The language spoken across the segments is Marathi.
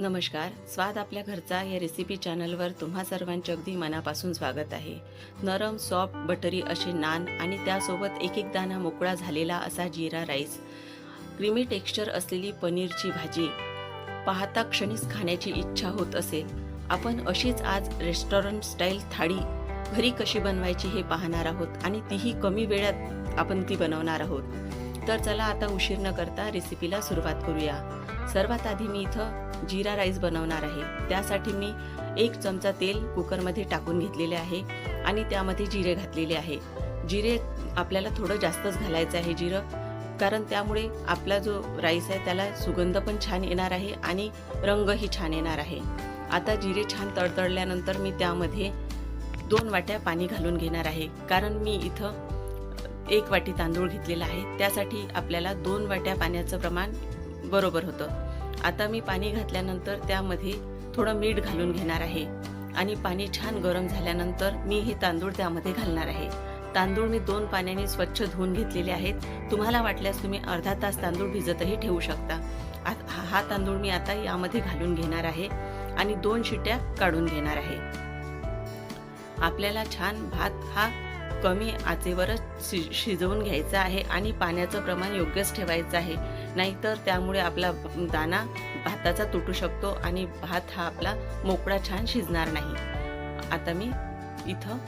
नमस्कार स्वाद आपल्या घरचा या रेसिपी चॅनलवर तुम्हा सर्वांचे अगदी मनापासून स्वागत आहे. नरम सॉफ्ट बटरी असे नान आणि त्यासोबत एक एक दाना मोकळा झालेला असा जिरा राईस क्रीमी टेक्स्चर असलेली पनीरची भाजी. पाहता क्षणीच खाण्याची इच्छा होत असेल आपण अशीच आज रेस्टॉरंट स्टाईल थाळी घरी कशी बनवायची हे पाहणार आहोत आणि तीही कमी वेळात आपण ती बनवणार आहोत. तर चला आता उशीर न करता रेसिपीला सुरुवात करूया. सर्वात आधी मी इथं जिरा राईस बनवणार आहे. त्यासाठी मी एक चमचा तेल कुकरमध्ये टाकून घेतलेले आहे आणि त्यामध्ये जिरे घातलेले आहे. जिरे आपल्याला थोडं जास्तच घालायचं आहे जिरं कारण त्यामुळे आपला जो राईस आहे त्याला सुगंध पण छान येणार आहे आणि रंगही छान येणार आहे. आता जिरे छान तडतडल्यानंतर मी त्यामध्ये दोन वाट्या पाणी घालून घेणार आहे कारण मी इथं एक वाटी तांदूळ घेतलेला आहे. त्यासाठी आपल्याला दोन वाट्या पाण्याचं प्रमाण बरोबर होतं. आता मी पाणी घातल्यानंतर त्यामध्ये थोडं मीठ घालून घेणार आहे. आणि पाणी छान गरम झाल्यानंतर मी हे तांदूळ त्यामध्ये घालणार आहे. तांदूळ मी दोन पाण्याने स्वच्छ धुवून घेतलेले आहेत. तुम्हाला वाटल्यास तुम्ही अर्धा तास तांदूळ भिजतही ठेवू शकता. हा हा तांदूळ मी आता यामध्ये घालून घेणार आहे. आणि दोन शिट्या काढून घेणार आहे. आपल्याला छान भात हा कमी आचेवरच शि शिजवून घ्यायचा आहे आणि पाण्याचं प्रमाण योग्यच ठेवायचं आहे. नाहीतर त्यामुळे आपला दाणा भाताचा तुटू शकतो आणि भात हा आपला मोकळा छान शिजणार नाही. आता मी इथं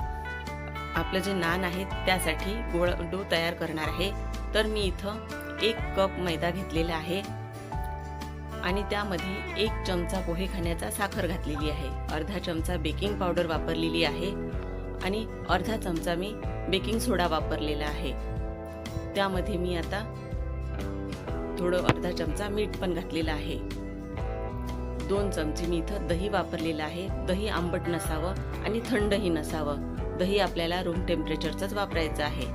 आपलं जे नान आहे त्यासाठी गोळ डो तयार करणार आहे. तर मी इथं एक कप मैदा घेतलेला आहे आणि त्यामध्ये एक चमचा पोहे खाण्याचा साखर घातलेली आहे. अर्धा चमचा बेकिंग पावडर वापरलेली आहे. आणि अर्धा चमचा मी बेकिंग सोडा वापरलेला आहे. त्यामध्ये मी आता थोडं अर्धा चमचा मीठ पण घातलेलं आहे. दोन चमचे मी इथं दही वापरलेलं आहे. दही आंबट नसावं आणि थंडही नसावं. दही आपल्याला रूम टेम्परेचरचंच वापरायचं आहे.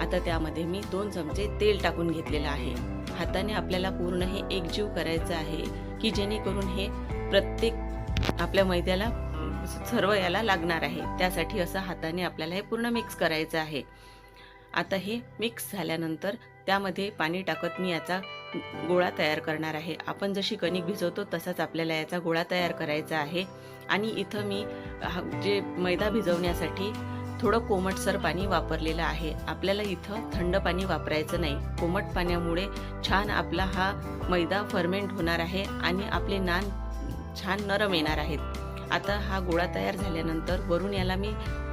आता त्यामध्ये मी दोन चमचे तेल टाकून घेतलेलं आहे. हाताने आपल्याला पूर्ण हे एकजीव करायचं आहे की जेणेकरून हे प्रत्येक आपल्या मैद्याला सर्व याला लागणार आहे. त्यासाठी असं हाताने आपल्याला हे पूर्ण मिक्स करायचं आहे. आता हे मिक्स झाल्यानंतर त्यामध्ये पाणी टाकत मी याचा गोळा तयार करणार आहे. आपण जशी कणिक भिजवतो तसाच आपल्याला याचा गोळा तयार करायचा आहे. आणि इथं मी हा- जे मैदा भिजवण्यासाठी थोडं कोमटसर पाणी वापरलेलं आहे. आपल्याला इथं थंड पाणी वापरायचं नाही. कोमट पाण्यामुळे छान आपला हा मैदा फर्मेंट होणार आहे आणि आपले नान छान नरम येणार आहेत. आता हा गोळा तयार झाल्यानंतर वरून याला मी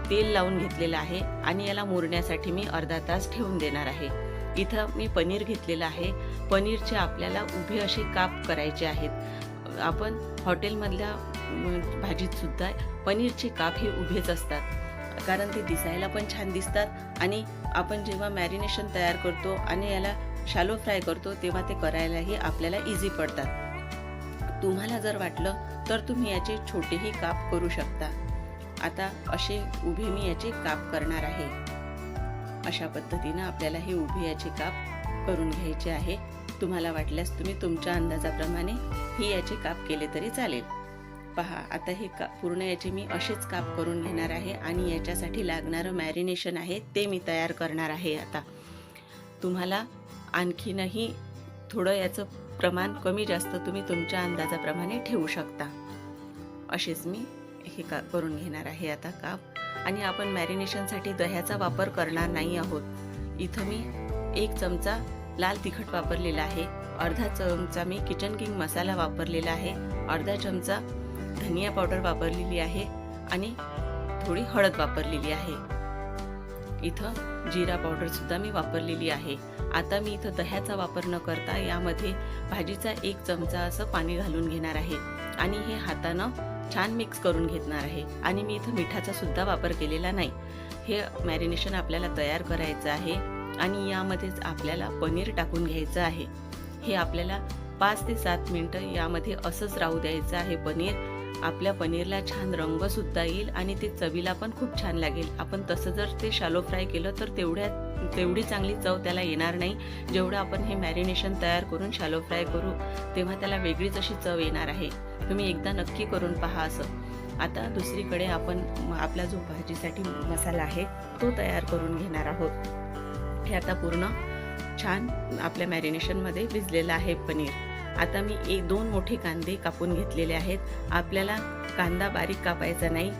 तेल लावून घेतलेलं आहे आणि याला मुरण्यासाठी मी अर्धा तास ठेवून देणार आहे. इथं मी पनीर घेतलेलं आहे. पनीरचे आपल्याला उभे असे काप करायचे आहेत. आपण हॉटेलमधल्या भाजीतसुद्धा पनीरचे काप हे उभेच असतात. कारण ते दिसायला पण छान दिसतात आणि आपण जेव्हा मॅरिनेशन तयार करतो आणि याला शालो फ्राय करतो तेव्हा ते करायलाही आपल्याला इझी पडतात. तुम्हाला जर वाटलं तर तुम्ही याचे छोटेही काप करू शकता. आता असे उभे मी याचे काप करणार आहे. अशा पद्धतीनं आपल्याला हे उभे याचे काप करून घ्यायचे आहे. तुम्हाला वाटल्यास तुम्ही तुमच्या अंदाजाप्रमाणे ही याचे काप केले तरी चालेल. पहा आता हे का पूर्ण याचे मी असेच काप करून घेणार आहे आणि याच्यासाठी लागणारं मॅरिनेशन आहे ते मी तयार करणार आहे आता. तुम्हाला आणखीनही थोडं याचं प्रमाण कमी जास्त तुम्ही तुमच्या अंदाजाप्रमाणे ठेवू शकता. असेच मी हे का करून घेणार आहे आता काप. आणि आपण मॅरिनेशनसाठी दह्याचा वापर करणार नाही आहोत. इथं मी एक चमचा लाल तिखट वापरलेला आहे. अर्धा चमचा मी किचन किंग मसाला वापरलेला आहे. अर्धा चमचा धनिया पावडर वापरलेली आहे. आणि थोडी हळद वापरलेली आहे. इथं जिरा पावडरसुद्धा मी वापरलेली आहे. आता मी इथं दह्याचा वापर न करता यामध्ये भाजीचा एक चमचा असं पाणी घालून घेणार आहे. आणि हे हातानं छान मिक्स करून घेणार आहे. आणि मी इथं मिठाचा सुद्धा वापर केलेला नाही. हे मॅरिनेशन आपल्याला तयार करायचं आहे. आणि यामध्येच आपल्याला पनीर टाकून घ्यायचं आहे. हे आपल्याला पाच ते सात मिनटं यामध्ये असंच राहू द्यायचं आहे पनीर. आपल्या पनीरला छान रंगसुद्धा येईल आणि ते चवीला पण खूप छान लागेल. आपण तसं जर ते शालो फ्राय केलं तर तेवढ्या तेवढी चांगली चव त्याला येणार नाही. जेवढं आपण हे मॅरिनेशन तयार करून शालो फ्राय करू तेव्हा त्याला वेगळीच अशी चव येणार आहे. तुम्ही एकदा नक्की करून पहा असं. आता दुसरीकडे आपण आपला जो भाजीसाठी मसाला आहे तो तयार करून घेणार आहोत. हे आता पूर्ण छान आपल्या मॅरिनेशनमध्ये भिजलेलं आहे पनीर. आता मी एक दोन मोठे कांदे कापून घेतलेले आहेत. आपल्याला कांदा बारीक कापायचा नाही.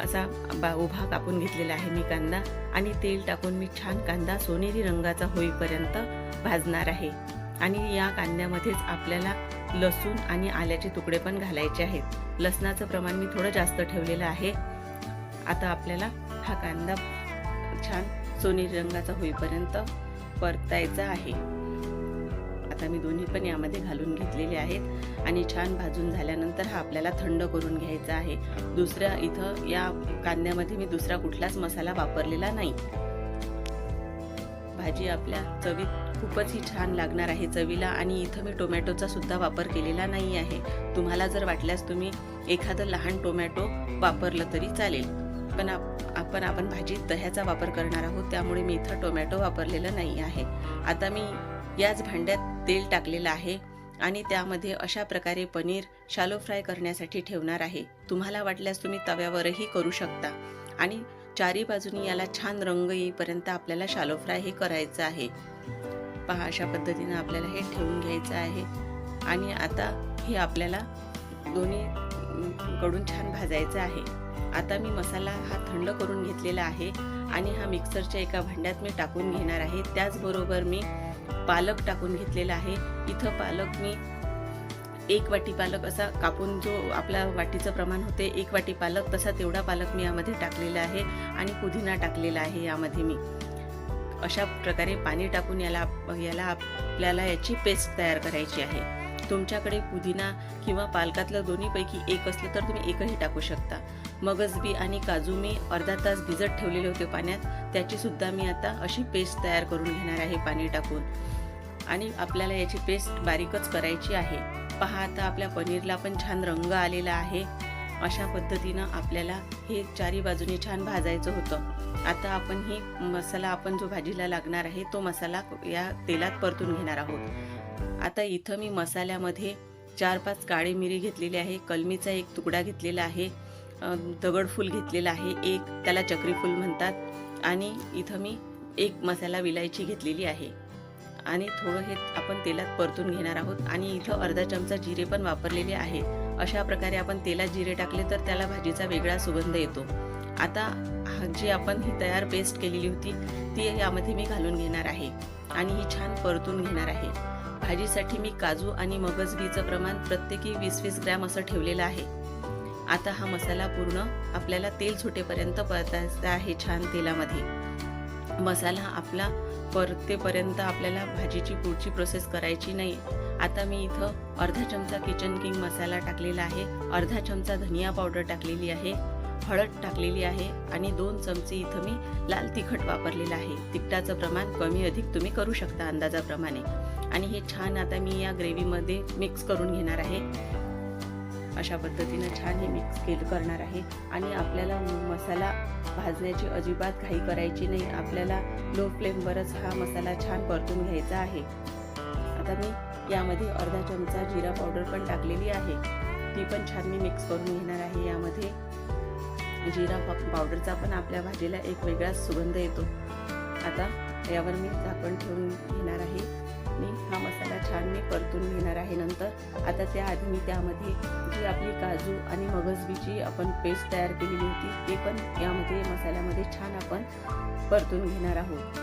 असा बा उभा कापून घेतलेला आहे मी कांदा. आणि तेल टाकून मी छान कांदा सोनेरी रंगाचा होईपर्यंत भाजणार आहे. आणि या कांद्यामध्येच आपल्याला लसूण आणि आल्याचे तुकडे पण घालायचे आहेत. लसणाचं प्रमाण मी थोडं जास्त ठेवलेलं आहे. आता आपल्याला हा कांदा छान सोनेरी रंगाचा होईपर्यंत परतायचा आहे. आता मी दोन्ही पण यामध्ये घालून घेतलेले आहेत. आणि छान भाजून झाल्यानंतर हा आपल्याला थंड करून घ्यायचा आहे. दुसऱ्या इथं या कांद्यामध्ये मी दुसरा कुठलाच मसाला वापरलेला नाही. भाजी आपल्या चवीत खूपच ही छान लागणार आहे चवीला आणि इथं मी टोमॅटोचा सुद्धा वापर केलेला नाही आहे. तुम्हाला जर वाटल्यास तुम्ही एखादं लहान टोमॅटो वापरलं तरी चालेल. पण आप आपण आपण भाजीत दह्याचा वापर करणार आहोत त्यामुळे मी इथं टोमॅटो वापरलेलं नाही आहे. आता मी याच भांड्यात तेल टाकलेलं आहे आणि त्यामध्ये अशा प्रकारे पनीर शालो फ्राय करण्यासाठी ठेवणार आहे. तुम्हाला वाटल्यास तुम्ही तव्यावरही करू शकता. आणि चारी बाजूनी याला छान रंग येईपर्यंत आपल्याला शालो फ्राय हे करायचं आहे. पहा अशा पद्धतीनं आपल्याला हे ठेवून घ्यायचं आहे. आणि आता हे आपल्याला दोन्ही कडून छान भाजायचं आहे. आता मी मसाला हा थंड करून घेतलेला आहे आणि हा मिक्सरच्या एका भांड्यात मी टाकून घेणार आहे. त्याचबरोबर मी पालक टाकून घेतलेला आहे. इथं पालक मी एक वाटी पालक असा कापून जो आपला वाटीचं प्रमाण होते एक वाटी पालक तसा तेवढा पालक मी यामध्ये टाकलेला आहे आणि पुदिना टाकलेला आहे यामध्ये मी. अशा प्रकारे पाणी टाकून याला याला आपल्याला याची पेस्ट तयार करायची आहे. तुमच्याकडे पुदिना किंवा पालकातलं दोन्हीपैकी एक असलं तर तुम्ही एकही टाकू शकता. मगजबी आणि काजू मी अर्धा तास भिजत ठेवलेले होते पाण्यात. त्याची सुद्धा मी आता अशी पेस्ट तयार करून घेणार आहे पाणी टाकून. आणि आपल्याला याची पेस्ट बारीकच करायची आहे. पहा आता आपल्या पनीरला पण छान रंग आलेला आहे. अशा पद्धतीनं आपल्याला हे चारी बाजूने छान भाजायचं होतं. आता आपण ही मसाला आपण जो भाजीला लागणार आहे तो मसाला या तेलात परतून घेणार आहोत. आता इथं मी मसाल्यामध्ये चार पाच काळी मिरी घेतलेली आहे कलमीचा एक तुकडा घेतलेला आहे दगडफूल घेतलेला आहे एक त्याला चक्रीफूल म्हणतात आणि इथं मी एक मसाला विलायची घेतलेली आहे. आणि थोडं हे आपण तेलात परतून घेणार आहोत आणि इथं अर्धा चमचा जिरे पण वापरलेले आहे अशा प्रकारे आपण तेलात जिरे टाकले तर त्याला भाजीचा वेगळा सुगंध येतो. आता जी आपण ही तयार पेस्ट केलेली होती ती यामध्ये मी घालून घेणार आहे आणि ही छान परतून घेणार आहे. भाजीसाठी मी काजू आणि मगजबीचं प्रमाण प्रत्येकी वीस वीस ग्रॅम असं ठेवलेलं आहे. आता हा मसाला पूर्ण आपल्याला तेल सुटेपर्यंत परतायचा आहे छान तेलामध्ये. मसाला आपला परतेपर्यंत आपल्याला भाजीची पुढची प्रोसेस करायची नाही. आता मी इथं अर्धा चमचा किचन किंग मसाला टाकलेला आहे. अर्धा चमचा धनिया पावडर टाकलेली आहे. हळद टाकलेली आहे आणि दोन चमचे इथं मी लाल तिखट वापरलेलं आहे. तिखटाचं प्रमाण कमी अधिक तुम्ही करू शकता अंदाजाप्रमाणे. आणि हे छान आता मी या ग्रेव्हीमध्ये मिक्स करून घेणार आहे. अशा पद्धतीनं छान हे मिक्स केलं करणार आहे. आणि आपल्याला मसाला भाजण्याची अजिबात घाई करायची नाही. आपल्याला लो फ्लेमवरच हा मसाला छान परतून घ्यायचा आहे. आता मी यामध्ये अर्धा चमचा जिरा पावडर पण टाकलेली आहे. ती पण छान मी मिक्स करून घेणार आहे यामध्ये. जिरा पावडरचा पण आपल्या भाजीला एक वेगळाच सुगंध येतो. आता यावर मी झाकण ठेवून घेणार आहे. मी हा मसाला छान मी परतून घेणार आहे नंतर. आता त्याआधी मी त्यामध्ये जी आपली काजू आणि मगजबीची आपण पेस्ट तयार केलेली होती ते पण यामध्ये मसाल्यामध्ये छान आपण परतून घेणार आहोत.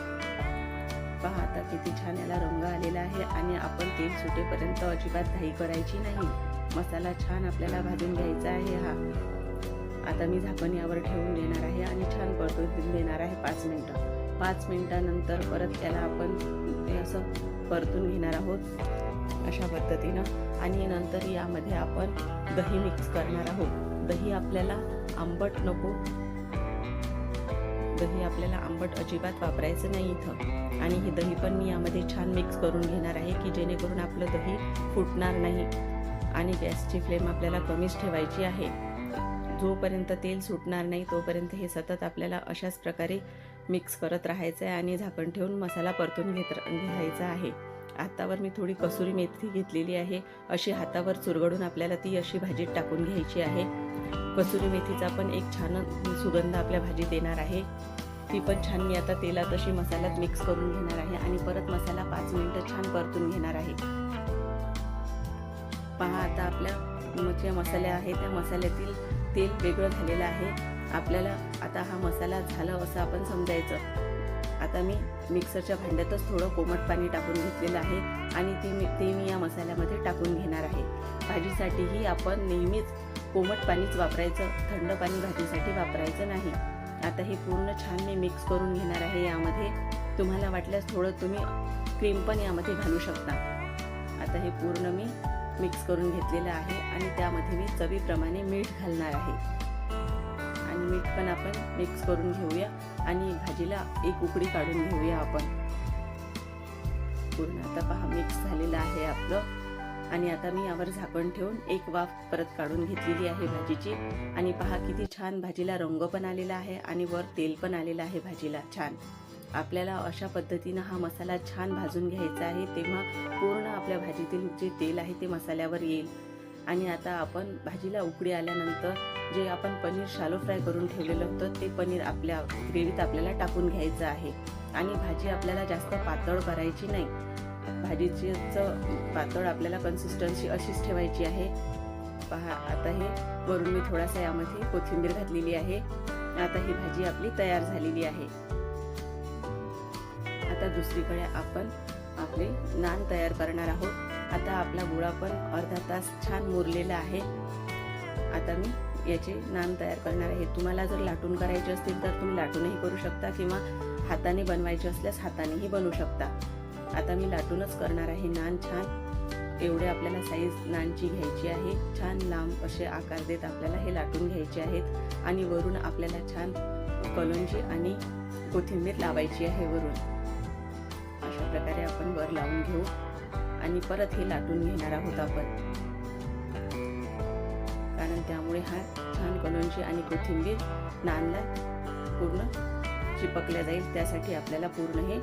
पहा आता किती छान याला रंग आलेला आहे आणि आपण तेल सुटेपर्यंत अजिबात घाई करायची नाही. मसाला छान आपल्याला भाजून घ्यायचा आहे हा. आता मी झाकण यावर ठेवून देणार आहे आणि छान परतून देणार आहे पाच मिनटं. पाच मिनटानंतर परत त्याला आपण ते असं परतून घेणार आहोत अशा पद्धतीनं. आणि नंतर यामध्ये आपण दही मिक्स करणार आहोत. दही आपल्याला आंबट नको. दही आपल्याला आंबट अजिबात वापरायचं नाही इथं. आणि हे दही पण मी यामध्ये छान मिक्स करून घेणार आहे की जेणेकरून आपलं दही फुटणार नाही. आणि गॅसची फ्लेम आपल्याला कमीच ठेवायची आहे. जोपर्यंत तेल सुटणार नाही तोपर्यंत हे सतत आपल्याला अशाच प्रकारे मिक्स करत राहायचं आहे आणि झाकण ठेवून मसाला परतून घेत घ्यायचा आहे. आत्तावर मी थोडी कसुरी मेथी घेतलेली आहे. अशी हातावर चुरगडून आपल्याला ती अशी भाजीत टाकून घ्यायची आहे. कसुरी मेथीचा पण एक छान सुगंध आपल्या भाजीत येणार आहे. ती पण छान मी आता तेलात अशी मसाल्यात मिक्स करून घेणार आहे आणि परत मसाला पाच मिनटं छान परतून घेणार आहे. पहा आता आपल्या जे मसाले आहे त्या मसाल्यातील तेल वेगळं झालेलं आहे. आपल्याला आता हा मसाला झाला असं आपण समजायचं. आता मी मिक्सरच्या भांड्यातच थोडं कोमट पाणी टाकून घेतलेलं आहे आणि ते मी ते मी या मसाल्यामध्ये टाकून घेणार आहे. भाजीसाठीही आपण नेहमीच कोमट पाणीच वापरायचं थंड पाणी भाजीसाठी वापरायचं नाही. आता हे पूर्ण छान मी मिक्स करून घेणार आहे यामध्ये. तुम्हाला वाटल्यास थोडं तुम्ही क्रीम पण यामध्ये घालू शकता. आता हे पूर्ण मी मिक्स करून घेतलेलं आहे आणि त्यामध्ये मी चवीप्रमाणे मीठ घालणार आहे. आणि मीठ पण आपण मिक्स करून घेऊया आणि भाजीला एक उकडी काढून घेऊया आपण. पूर्ण आता पहा मिक्स झालेलं आहे आपलं. आणि आता मी यावर झाकण ठेवून एक वाफ परत काढून घेतलेली आहे भाजीची. आणि पहा किती छान भाजीला रंग पण आलेला आहे आणि वर तेल पण आलेलं आहे भाजीला छान. आपल्याला अशा पद्धतीनं हा मसाला छान भाजून घ्यायचा आहे तेव्हा पूर्ण आपल्या भाजीतील जे तेल आहे ते मसाल्यावर येईल. आणि आता आपण भाजीला उकडी आल्यानंतर जे आपण पनीर शालो फ्राय करून ठेवलेलं होतं ते पनीर आपल्या ग्रेव्हीत आपल्याला टाकून घ्यायचं आहे. आणि भाजी आपल्याला जास्त पातळ करायची नाही. भाजीची पातळ आपल्याला कन्सिस्टन्सी अशीच ठेवायची आहे. पहा आता हे वरून मी थोडासा यामध्ये कोथिंबीर घातलेली आहे. आता ही भाजी आपली तयार झालेली आहे. आता दुसरीकडे आपण आपले नान तयार करणार आहोत. आता आपला गोळा पण अर्धा तास छान मुरलेला आहे. आता मी याचे नान तयार करणार आहे. तुम्हाला जर लाटून करायचे असतील तर तुम्ही लाटूनही करू शकता किंवा हाताने बनवायचे असल्यास हातानेही बनवू शकता. आता मी लाटूनच करणार आहे नान छान. एवढे आपल्याला साईज नानची घ्यायची आहे. छान लांब असे आकार देत आपल्याला हे लाटून घ्यायचे आहेत. आणि वरून आपल्याला छान कलोंजी आणि कोथिंबीर लावायची आहे वरून. अशा प्रकारे आपण वर लावून घेऊ. आणि परत हे लाटून घेणार आहोत आपण. कारण त्यामुळे हा छान कलोंची आणि कोथिंबीर नानला पूर्ण चिपकल्या जाईल. त्यासाठी आपल्याला पूर्ण हे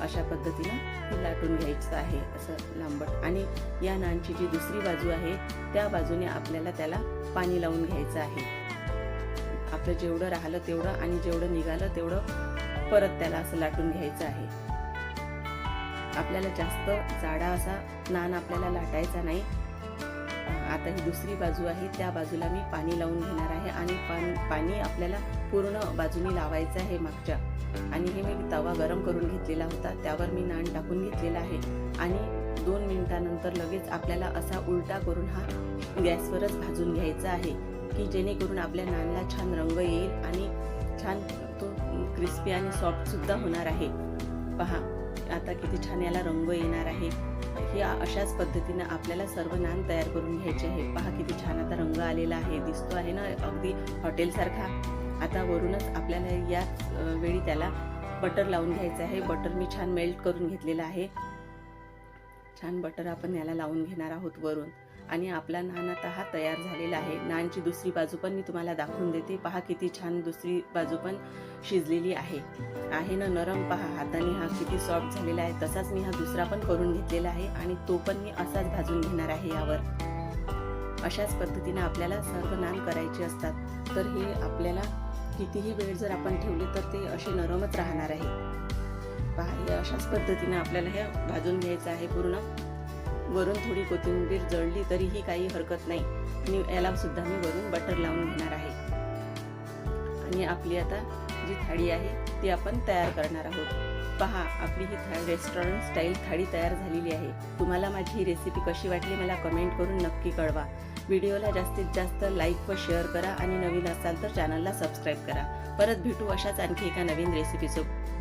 अशा पद्धतीनं हे लाटून घ्यायचं आहे असं लांबट. आणि या नानची जी दुसरी बाजू आहे त्या बाजूने आपल्याला त्याला पाणी लावून घ्यायचं आहे. आपलं जेवढं राहिलं तेवढं आणि जेवढं निघालं तेवढं परत त्याला असं लाटून घ्यायचं आहे. आपल्याला जास्त जाडा असा नान आपल्याला लाटायचा नाही. आता ही दुसरी बाजू आहे त्या बाजूला मी पाणी लावून घेणार आहे आणि पाणी पाणी आपल्याला पूर्ण बाजूनी लावायचं आहे मागच्या. आणि हे मी तवा गरम करून घेतलेला होता त्यावर मी नान टाकून घेतलेला आहे. आणि दोन मिनिटानंतर लगेच आपल्याला असा उलटा करून हा गॅसवरच भाजून घ्यायचा आहे की जेणेकरून आपल्या नानला छान रंग येईल आणि छान तो क्रिस्पी आणि सॉफ्टसुद्धा होणार आहे. पहा. आता किती छान याला रंग येणार आहे. ही अशाच पद्धतीनं आपल्याला सर्व नान तयार करून घ्यायचे आहे. पहा किती छान आता रंग आलेला आहे. दिसतो आहे ना अगदी हॉटेलसारखा. आता वरूनच आपल्याला या वेळी त्याला बटर लावून घ्यायचं आहे. बटर मी छान मेल्ट करून घेतलेलं आहे. छान बटर आपण याला लावून घेणार आहोत वरून. आणि आपला नान आता हा तयार झालेला आहे. नानची दुसरी बाजू पण मी तुम्हाला दाखवून देते. पहा किती छान दुसरी बाजू पण शिजलेली आहे. आहे ना नरम? पहा हाताने हा किती सॉफ्ट झालेला आहे. तसाच मी हा दुसरा पण करून घेतलेला आहे आणि तो पण मी असाच भाजून घेणार आहे यावर. अशाच पद्धतीने आपल्याला सर्व नान करायचे असतात. तर हे आपल्याला कितीही वेळ जर आपण ठेवले तर ते असे नरमच राहणार आहे. पहा अशाच पद्धतीने आपल्याला हे भाजून घ्यायचं आहे पूर्ण. वरून थोडी कोथिंबीर जळली तरीही काही हरकत नाही. आणि याला सुद्धा मी वरून बटर लावून घेणार आहे. आणि आपली आता जी थाळी आहे ती आपण तयार करणार आहोत. पहा आपली ही था रेस्टॉरंट स्टाईल थाळी तयार झालेली आहे. तुम्हाला माझी ही रेसिपी कशी वाटली मला कमेंट करून नक्की कळवा. व्हिडिओला जास्तीत जास्त लाईक व शेअर करा आणि नवीन असाल तर चॅनलला सबस्क्राईब करा. परत भेटू अशाच आणखी एका नवीन रेसिपीसोबत